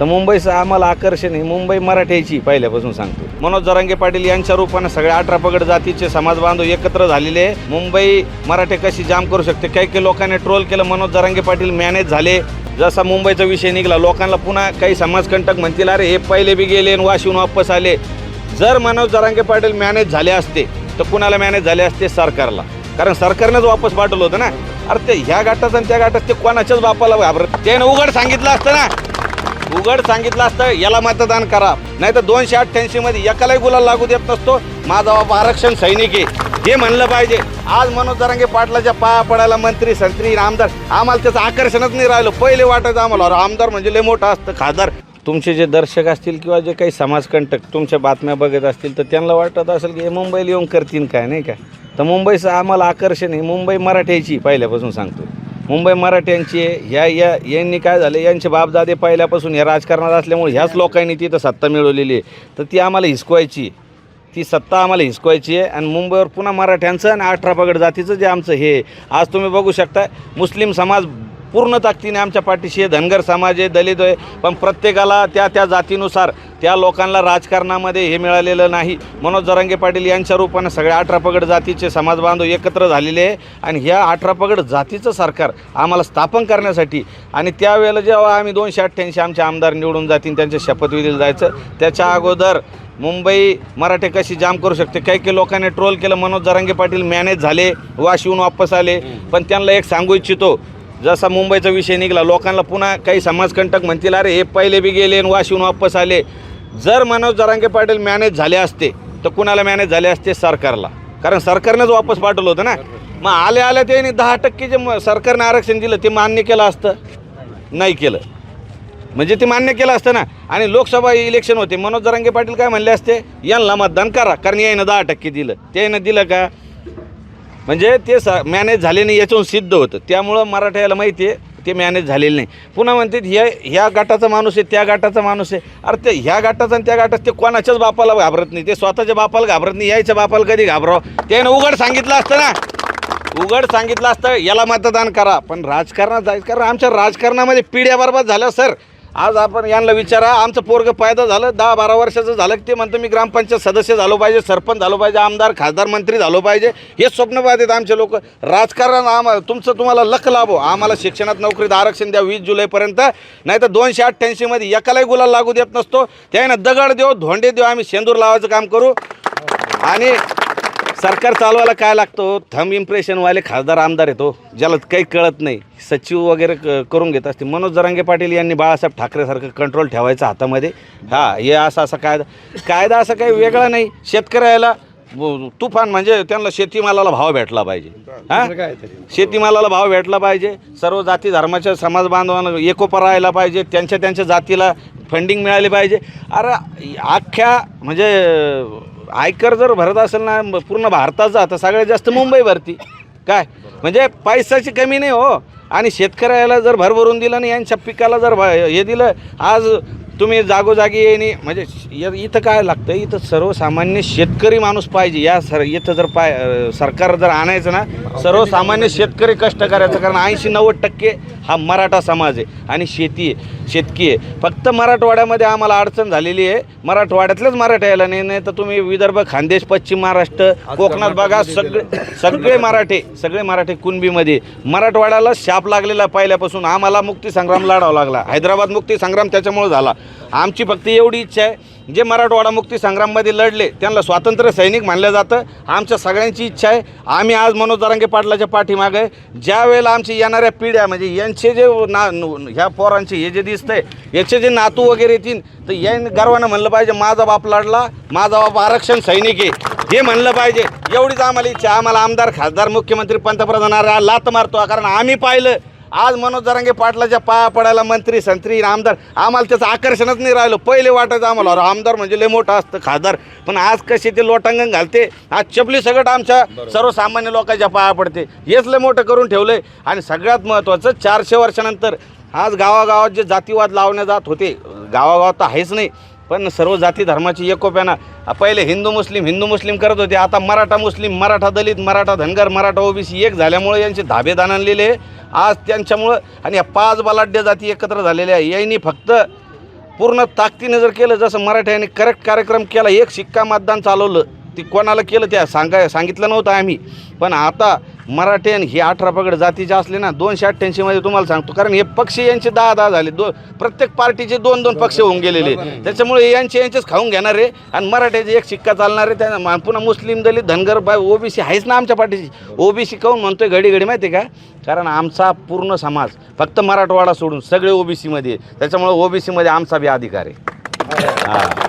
तर मुंबईचं आम्हाला आकर्षण आहे. मुंबई मराठ्याची पहिल्यापासून सांगतो. मनोज जरांगे पाटील यांच्या रूपानं सगळ्या अठरा पगड जातीचे समाज बांधव एकत्र झालेले आहे. मुंबई मराठे कशी जाम करू शकते? काही काही लोकांनी ट्रोल केलं. मनोज जरांगे पाटील मॅनेज झाले. जसा मुंबईचा विषय निघाला लोकांना पुन्हा काही समाजकंटक म्हणतील अरे हे पहिले बी गेले आणि वाशिवून वापस आले. जर मनोज जरांगे पाटील मॅनेज झाले असते तर कुणाला मॅनेज झाले असते? सरकारला. कारण सरकारनंच वापस पाठवलं होतं ना. अरे ते ह्या गाठात आणि त्या गाठात ते कोणाच्याच बापाला घाबरत त्यानं उघड सांगितलं असतं ना. उघड सांगितलं असतं याला मतदान करा. नाही तर दोनशे अठ्ठ्याऐंशी मध्ये एकालाही गुलाल लागू देत नसतो. माझा बाबा आरक्षण सैनिक आहे. हे म्हणलं पाहिजे. आज मनोज दरांगे पाटलाच्या पाया पडायला मंत्री संत्री आमदार. आम्हाला त्याचं आकर्षणच नाही राहिलं. पहिले वाटायचं आम्हाला आमदार म्हणजे लय मोठा असतं खासदार. तुमचे जे दर्शक असतील किंवा जे काही समाजकंटक तुमच्या बातम्या बघत असतील तर त्यांना वाटत असेल की हे मुंबईला येऊन करतील काय नाही का? तर मुंबईचं आम्हाला आकर्षण आहे. मुंबई मराठ्याची पहिल्यापासून सांगतो मुंबई मराठ्यांची आहे. ह्या या यांनी काय झालं यांचे बापदादे पहिल्यापासून या राजकारणात असल्यामुळे ह्याच लोकांनी तिथं सत्ता मिळवलेली आहे तर ती आम्हाला हिसकवायची आहे. ती सत्ता आम्हाला हिसकवायची आहे आणि मुंबईवर पुन्हा मराठ्यांचं आणि अठरा पगड जातीचं जे आमचं हे आज तुम्ही बघू शकता मुस्लिम समाज पूर्ण ताकदीने आमच्या पाठीशी आहे. धनगर समाज आहे दलित आहे. पण प्रत्येकाला त्या त्या जातीनुसार त्या लोकांना राजकारणामध्ये हे मिळालेलं नाही. मनोज जरांगे पाटील यांच्या रूपानं सगळ्या अठरा पगड जातीचे समाज बांधव एकत्र झालेले आहे. आणि ह्या अठरा पगड जातीचं सरकार आम्हाला स्थापन करण्यासाठी आणि त्यावेळेला जेव्हा आम्ही दोनशे अठ्ठ्याऐंशी आमचे आमदार निवडून जातील त्यांच्या शपथविधीला जायचं त्याच्या अगोदर मुंबई मराठे कशी जाम करू शकते? काही काही लोकांनी ट्रोल केलं. मनोज जरांगे पाटील मॅनेज झाले वाशिवून वापस आले. पण त्यांना एक सांगू इच्छितो जसा मुंबईचा विषय निघाला लोकांना पुन्हा काही समाजकंटक म्हणतील अरे हे पहिले बी गेले आणि वाशिवून वापस आले. जर मनोज जरांगे पाटील मॅनेज झाले असते तर कुणाला मॅनेज झाले असते? सरकारला. कारण सरकारनंच वापस पाठवलं होतं ना. मग आले आल्या ते दहा टक्के जे म- सरकारने आरक्षण दिलं ते मान्य केलं असतं? नाही केलं. म्हणजे ते मान्य केलं असतं ना. आणि लोकसभा इलेक्शन होते. मनोज जरांगे पाटील काय म्हणले असते? यांना मतदान करा. कारण यानं दहा टक्के दिलं. ते दिलं का? म्हणजे ते स मॅनेज झाले नाही याच्याहून सिद्ध होतं. त्यामुळं मराठ्याला माहिती आहे ते मॅनेज झालेलं नाही. पुन्हा म्हणतात ह्या ह्या गाटाचा माणूस आहे त्या गाटाचा माणूस आहे. अरे ते ह्या गाटाचा आणि त्या गटात ते कोणाच्याच बापाला घाबरत नाही. ते स्वतःच्या बापाला घाबरत नाही यायच्या बापाला कधी घाबरावं? त्यानं उघड सांगितलं असतं ना. उघड सांगितलं असतं याला मतदान करा. पण राजकारणात जायचं कारण आमच्या राजकारणामध्ये पिढ्या बरबाद झाल्या सर. आज आपण यांना विचारा आमचं पोरगं पायदा झालं दहा बारा वर्षाचं झालं की ते म्हणतं मी ग्रामपंचायत सदस्य झालो पाहिजे सरपंच झालो पाहिजे आमदार खासदार मंत्री झालो पाहिजे. हे स्वप्न पाहतात आमचे लोक. राजकारण आम्हाला तुमचं तुम्हाला लख लाभो. आम्हाला शिक्षणात नोकरीत आरक्षण द्या वीस जुलैपर्यंत. नाही तर दोनशे अठ्ठ्याऐंशीमध्ये एकालाही गुलाल लागू देत नसतो. त्यानं दगड देऊ धोंडे देऊ आम्ही शेंदूर लावायचं काम करू. आणि सरकार चालवायला काय लागतो? थम इम्प्रेशनवाले खासदार आमदार येतो ज्याला काही कळत नाही. सचिव वगैरे क करून घेत असते मनोज जरांगे पाटील यांनी बाळासाहेब ठाकरेसारखं कंट्रोल ठेवायचं हातामध्ये. हा हे असं असा कायदा कायदा असा काही वेगळा नाही. शेतकऱ्याला तुफान म्हणजे त्यांना शेतीमालाला भाव भेटला पाहिजे. हा? शेतीमालाला भाव भेटला पाहिजे. सर्व जाती धर्माच्या समाज बांधवांना एकोपा राहायला पाहिजे. त्यांच्या त्यांच्या जातीला फंडिंग मिळाली पाहिजे. अरे अख्ख्या म्हणजे आयकर जर भरत असेल ना म- पूर्ण भारताचा तर सगळ्यात जास्त मुंबई भरती. काय? म्हणजे पैशाची कमी नाही हो. आणि शेतकऱ्याला जर भरभरून दिलं आणि यांच्या पिकाला जर भ- हे दिलं आज तुम्ही जागोजागी येणे म्हणजे य- इथं काय लागतं? इथं सर्वसामान्य शेतकरी माणूस पाहिजे. या सर इथं जर पाय अं, सरकार जर आणायचं ना सर्वसामान्य शेतकरी कष्ट करायचं. कारण ऐंशी नव्वद टक्के हा मराठा समाज आहे आणि शेती आहे. शेतकी आहे. फक्त मराठवाड्यामध्ये आम्हाला अडचण झालेली आहे. मराठवाड्यातल्याच मराठ्याला नाही नाही तर तुम्ही विदर्भ खानदेश पश्चिम महाराष्ट्र कोकणात बघा सगळे सगळे मराठे सगळे मराठे कुणबीमध्ये. मराठवाड्याला शाप लागलेला पहिल्यापासून आम्हाला मुक्ती संग्राम लढावा लागला. हैदराबाद मुक्ती संग्राम त्याच्यामुळे झाला. आमची फक्त एवढी इच्छा आहे जे मराठवाडा मुक्ती संग्राममध्ये लढले त्यांना स्वातंत्र्य सैनिक मानलं जातं. आमच्या सगळ्यांची इच्छा आहे. आम्ही आज मनोज जरांगे पाटलाच्या पाठीमागे ज्या वेळेला आमची येणाऱ्या पिढ्या म्हणजे यांचे जे ना ह्या पोरांचे हे जे दिसतंय याचे जे नातू वगैरे येतील तर या गर्वानं म्हणलं पाहिजे माझा बाप लढला माझा बाप आरक्षण सैनिक आहे. हे म्हणलं पाहिजे. एवढीच आम्हाला इच्छा आम्हाला आमदार खासदार मुख्यमंत्री पंतप्रधान लात मारतो कारण आम्ही पाहिलं. आज मनोज जरांगे पाटलाच्या पाया पडायला मंत्री संत्री आमदार आम्हाला त्याचं आकर्षणच नाही राहिलं. पहिले वाटायचं आम्हाला अरे आमदार म्हणजे लय मोठं असतं खासदार. पण आज कसे ते लोटांगण घालते आज चपली सगळं आमच्या सर्वसामान्य लोकांच्या पाया पडते. हेच लय मोठं करून ठेवलंय. आणि सगळ्यात महत्त्वाचं चारशे वर्षानंतर आज गावागावात जे जातीवाद लावण्यात जात होते गावागावात तर आहेच नाही. पण सर्व जाती धर्माची एकोप्यानं पहिले हिंदू मुस्लिम हिंदू मुस्लिम करत होते आता मराठा मुस्लिम मराठा दलित मराठा धनगर मराठा ओबीसी एक झाल्यामुळे यांचे धाबेदान आणलेले आज त्यांच्यामुळं आणि या पाच बलाढ्य जाती एकत्र झालेल्या आहे. यांनी फक्त पूर्ण ताकदीने जर केलं जसं मराठ्यांनी करेक्ट कार्यक्रम केला एक शिक्का मतदान चालवलं ती कोणाला केलं त्या सांगा सांगितलं नव्हतं आम्ही. पण आता मराठ्यान ही अठरा पगड जातीचे असले ना दोनशे अठ्ठ्याऐंशीमध्ये तुम्हाला सांगतो. कारण हे पक्ष यांचे दहा दहा झाले. दो प्रत्येक पार्टीचे दोन दोन पक्ष होऊन गेलेले. त्याच्यामुळे यांचे यांचेच खाऊन घेणार. आहे आणि मराठ्याचे एक शिक्का चालणार आहे त्या पुन्हा मुस्लिम दलित धनगर बाय ओबीसी आहेच ना आमच्या पार्टीची ओबीसी काऊन म्हणतोय घडी घडी माहिती आहे का? कारण आमचा पूर्ण समाज फक्त मराठवाडा सोडून सगळे ओबीसीमध्ये त्याच्यामुळे ओबीसीमध्ये आमचा बी अधिकार आहे. हां.